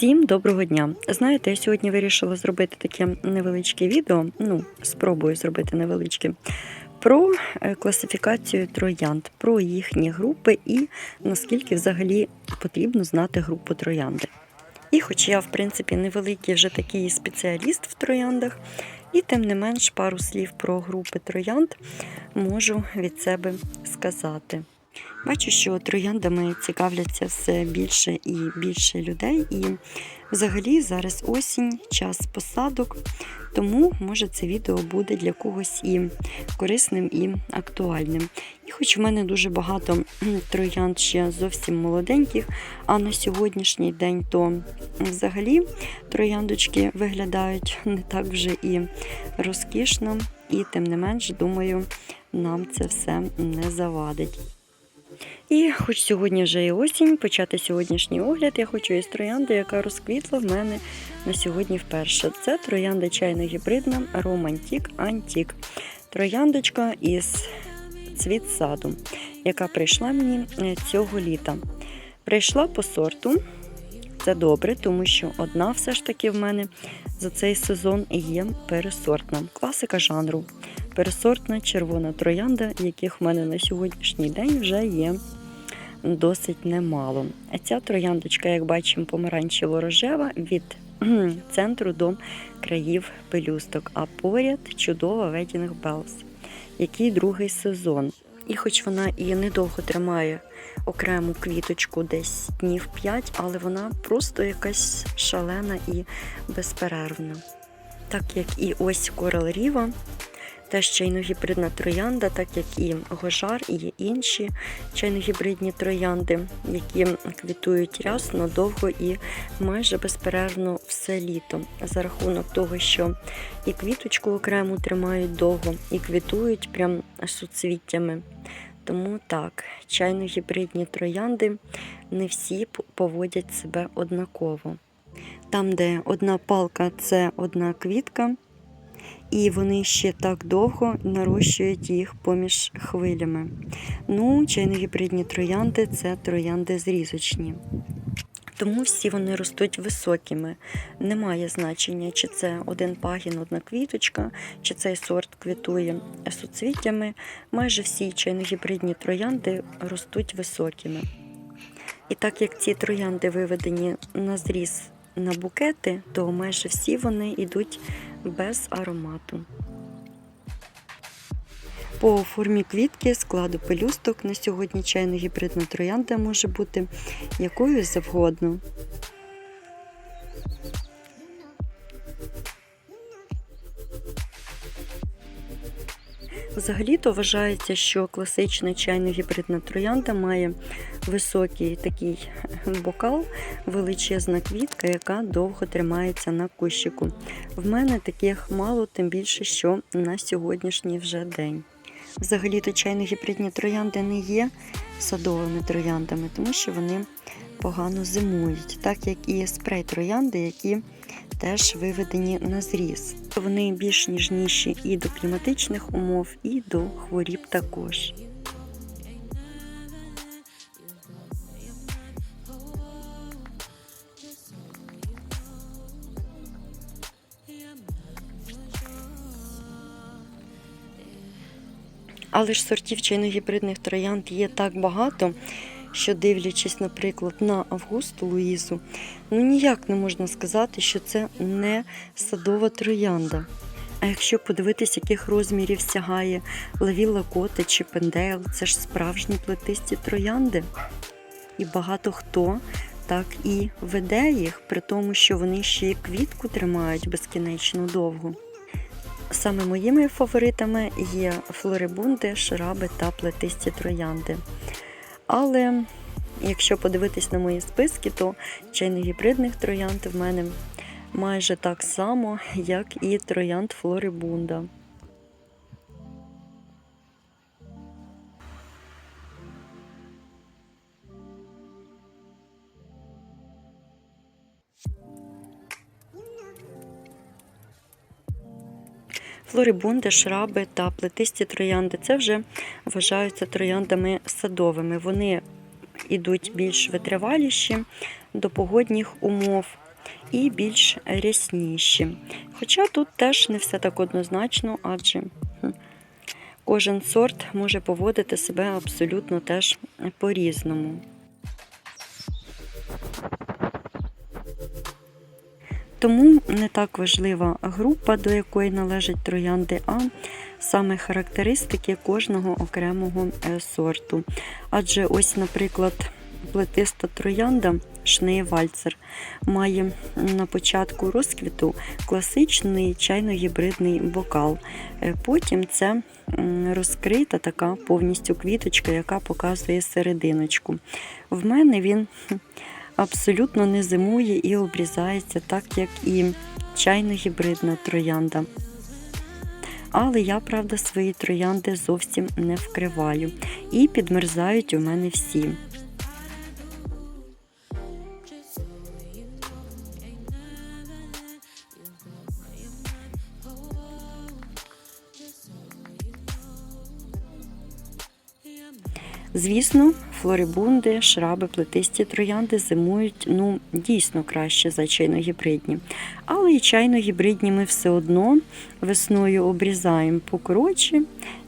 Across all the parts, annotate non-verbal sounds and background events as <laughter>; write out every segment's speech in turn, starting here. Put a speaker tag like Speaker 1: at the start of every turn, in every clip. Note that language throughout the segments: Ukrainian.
Speaker 1: Всім доброго дня! Знаєте, я сьогодні вирішила зробити таке невеличке відео. Ну, спробую зробити невеличке. Про е, класифікацію троянд, про їхні групи і наскільки взагалі потрібно знати групу троянди. І хоч я, в принципі, невеликий вже такий спеціаліст в трояндах, і тим не менш пару слів про групи троянд можу від себе сказати. Бачу, що трояндами цікавляться все більше і більше людей. І взагалі зараз осінь, час посадок. Тому, може, це відео буде для когось і корисним, і актуальним. І хоч в мене дуже багато троянд ще зовсім молоденьких, а на сьогоднішній день то взагалі трояндочки виглядають <laughs> не так вже і розкішно, і тим не менш, думаю, нам це все не завадить. І хоч сьогодні вже і осінь, почати сьогоднішній огляд я хочу із троянди, яка розквітла в мене на сьогодні вперше. Це троянда чайно гібридна Романтік Антік. Трояндочка із цвіт саду, яка прийшла мені е, цього літа. Прийшла по сорту. Це добре, тому що одна все ж таки в мене за цей сезон є пересортна. Класика жанру. Пересортна червона троянда, яких в мене на сьогоднішній день вже є досить немало. А ця трояндочка, як бачимо, помаранчево-рожева від <clears throat> центру до країв пелюсток, а поряд чудова Wedding Bells, який другий сезон. І хоч вона і недовго тримає окрему квіточку десь днів 5, але вона просто якась шалена і безперервна. Так як і ось Coral Riva, теж чайно-гібридна троянда, так як і гожар, і інші чайно-гібридні троянди, які квітують рясно, довго і майже безперервно все літо. За рахунок того, що і квіточку окремо тримають довго, і квітують прям суцвіттями. Тому так, чайно-гібридні троянди не всі поводять себе однаково. Там, де одна палка це одна квітка, і вони ще так довго нарощують їх поміж хвилями. Ну, чайно-гібридні троянди це троянди зрізочні. Тому всі вони ростуть високими. Немає значення, чи це один пагін, одна квіточка, чи цей сорт квітує суцвіттями. Майже всі чайно-гібридні троянди ростуть високими. І так як ці троянди виведені на зріз на букети, то майже всі вони йдуть без аромату. По формі квітки, складу пелюсток на сьогодні чайна гібридна троянда може бути якою завгодно. Взагалі-то вважається, що класична чайно-гібридна троянда має високий такий бокал, величезна квітка, яка довго тримається на кущику. В мене таких мало, тим більше, що на сьогоднішній вже день. Взагалі-то чайно-гібридні троянди не є садовими трояндами, тому що вони погано зимують, так як і спрей троянди, які теж виведені на зріз. Вони більш ніжніші і до кліматичних умов, і до хворіб також. Але ж сортів чайно-гібридних троянд є так багато, що дивлячись, наприклад, на Августу Луїзу, ну ніяк не можна сказати, що це не садова троянда. А якщо подивитись, яких розмірів сягає Лавіла Коте чи Пендейл, це ж справжні плетисті троянди. І багато хто так і веде їх, при тому, що вони ще й квітку тримають безкінечно довго. Саме моїми фаворитами є флорибунди, шраби та плетисті троянди. Але якщо подивитись на мої списки, то чайно-гібридних троянд в мене майже так само, як і троянд флорибунда. Флорибунди, шраби та плетисті троянди це вже вважаються трояндами садовими. Вони йдуть більш витриваліші до погодних умов. і більш рясніші. Хоча тут теж не все так однозначно, адже кожен сорт може поводити себе абсолютно теж по-різному. Тому не так важлива група, до якої належать троянди, а саме характеристики кожного окремого е, сорту. Адже ось, наприклад, плетиста троянда Шнеєвальцер має на початку розквіту класичний чайно-гібридний бокал. Е, Потім це розкрита така повністю квіточка, яка показує серединочку. В мене він абсолютно не зимує і обрізається, так як і чайно-гібридна троянда. Але я, правда, свої троянди зовсім не вкриваю. І підмерзають у мене всі. Звісно, флорибунди, шраби, плетисті троянди зимують ну, дійсно краще за чайно-гібридні. Але і чайно-гібридні ми все одно весною обрізаємо покоротше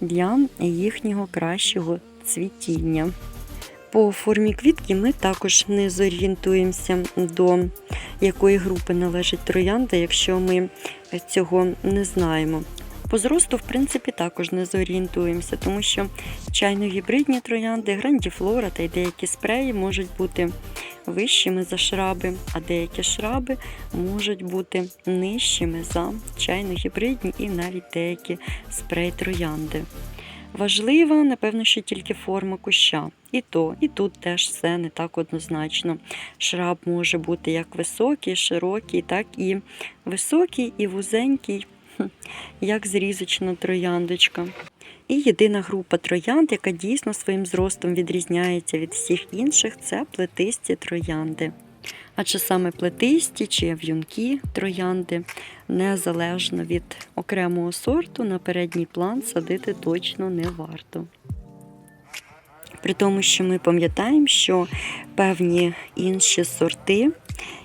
Speaker 1: для їхнього кращого цвітіння. По формі квітки ми також не зорієнтуємося до якої групи належить троянда, якщо ми цього не знаємо. По зросту, в принципі, також не зорієнтуємося, тому що чайно-гібридні троянди, грандіфлора та й деякі спреї можуть бути вищими за шраби, а деякі шраби можуть бути нижчими за чайно-гібридні і навіть деякі спрей-троянди. Важлива, напевно, що тільки форма куща. І то, і тут теж все не так однозначно. Шраб може бути як високий, широкий, так і високий і вузенький, <laughs> як зрізочна трояндочка. І єдина група троянд, яка дійсно своїм зростом відрізняється від всіх інших, це плетисті троянди. Адже саме плетисті чи в'юнкі троянди, незалежно від окремого сорту, на передній план садити точно не варто. При тому, що ми пам'ятаємо, що певні інші сорти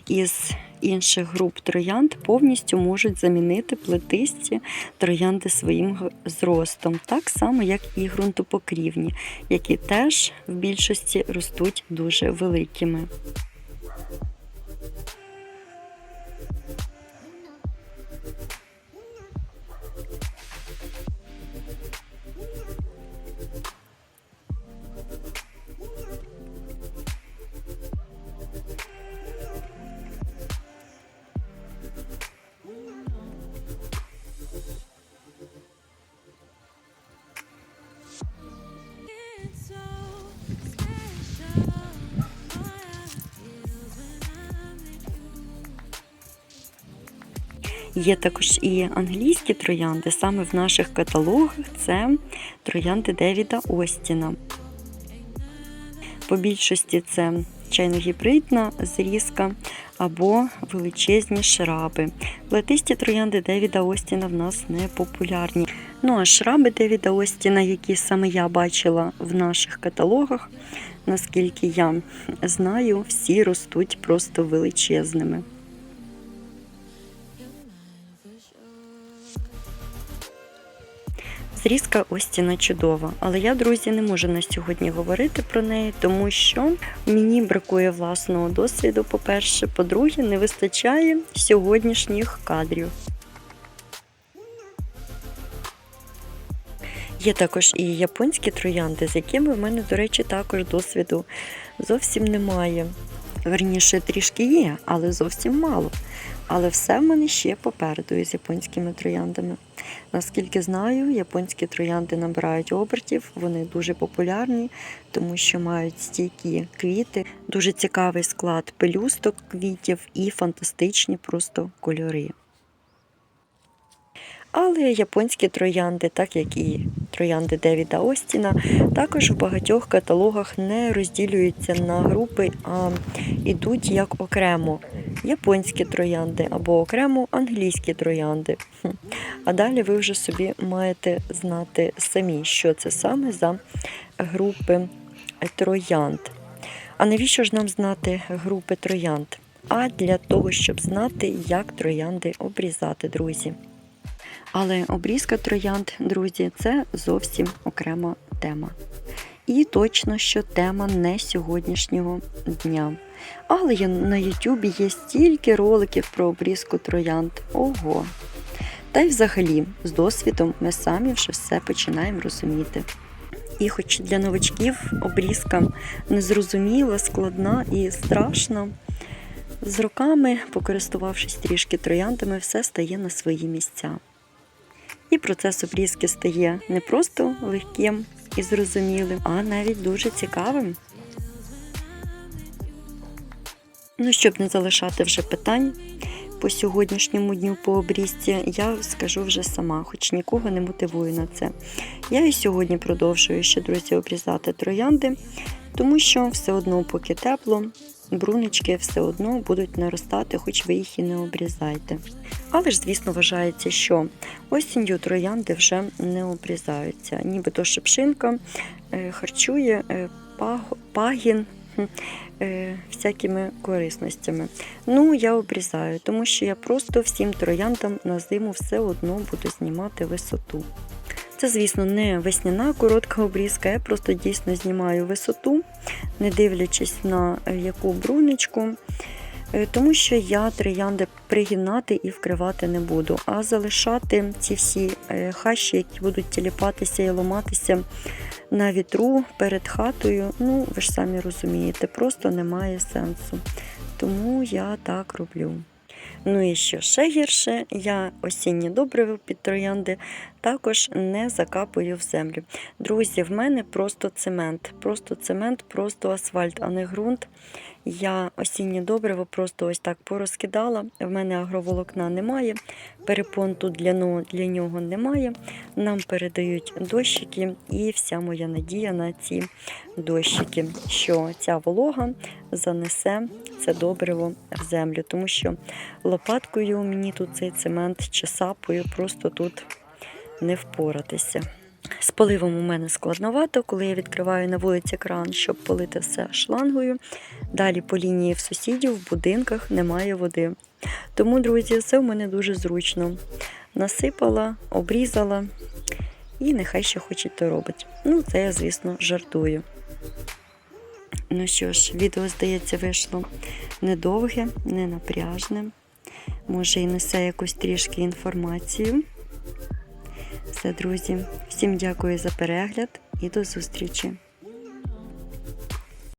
Speaker 1: із інших груп троянд повністю можуть замінити плетисті троянди своїм зростом, так само, як і ґрунтопокрівні, які теж в більшості ростуть дуже великими. Є також і англійські троянди. Саме в наших каталогах це троянди Девіда Остіна. По більшості це чайно-гібридна зрізка або величезні шраби. Плетисті троянди Девіда Остіна в нас не популярні. Ну а шраби Девіда Остіна, які саме я бачила в наших каталогах, наскільки я знаю, всі ростуть просто величезними. Зрізка Остіна чудова, але я, друзі, не можу на сьогодні говорити про неї, тому що мені бракує власного досвіду. По-перше, по-друге, не вистачає сьогоднішніх кадрів. Є також і японські троянди, з якими в мене, до речі, також досвіду зовсім немає. Верніше, трішки є, але зовсім мало. Але все в мене ще попереду із японськими трояндами. Наскільки знаю, японські троянди набирають обертів, вони дуже популярні, тому що мають стійкі квіти, дуже цікавий склад пелюсток квітів і фантастичні просто кольори. Але японські троянди, так як і троянди Девіда Остіна, також в багатьох каталогах не розділюються на групи, а йдуть як окремо японські троянди або окремо англійські троянди. А далі ви вже собі маєте знати самі, що це саме за групи троянд. А навіщо ж нам знати групи троянд? а для того, щоб знати, як троянди обрізати, друзі. Але обрізка троянд, друзі, це зовсім окрема тема. І точно, що тема не сьогоднішнього дня. Але на Ютубі є стільки роликів про обрізку троянд. Ого! Та й взагалі, з досвідом ми самі вже все починаємо розуміти. І хоч для новачків обрізка незрозуміла, складна і страшна, з роками, покористувавшись трішки трояндами, все стає на свої місця. І процес обрізки стає не просто легким і зрозумілим, а навіть дуже цікавим. Ну, щоб не залишати вже питань по сьогоднішньому дню по обрізці, я скажу вже сама, хоч нікого не мотивую на це. Я і сьогодні продовжую ще, друзі, обрізати троянди, тому що все одно, поки тепло, брунички все одно будуть наростати, хоч ви їх і не обрізайте. Але ж, звісно, вважається, що осінню троянди вже не обрізаються. Нібито шипшинка е, харчує е, пагін всякими корисностями. Ну, я обрізаю, тому що я просто всім трояндам на зиму все одно буду знімати висоту. Це, звісно, не весняна коротка обрізка, я просто дійсно знімаю висоту, не дивлячись на е, яку бруничку. Е, Тому що я троянди пригинати і вкривати не буду, а залишати ці всі е, хащі, які будуть тіліпатися і ламатися на вітру перед хатою. Ну, ви ж самі розумієте, просто немає сенсу. Тому я так роблю. Ну і що ще гірше, я осінні добриво під троянди також не закапую в землю. Друзі, в мене просто цемент, просто цемент, просто асфальт, а не ґрунт. Я осіннє добриво просто ось так порозкидала. В мене агроволокна немає, перепон тут для, для нього немає. Нам передають дощики, і вся моя надія на ці дощики, що ця волога занесе це добриво в землю, тому що лопаткою мені тут цей цемент чи сапою просто тут не впоратися. З поливом у мене складновато, коли я відкриваю на вулиці кран, щоб полити все шлангою. Далі по лінії в сусідів в будинках немає води. Тому, друзі, все в мене дуже зручно. Насипала, обрізала і нехай ще хоче то робить. Ну, це я, звісно, жартую. Ну що ж, відео, здається, вийшло недовге, не напряжне. Може, і несе якусь трішки інформацію. Все, друзі, всім дякую за перегляд і до зустрічі!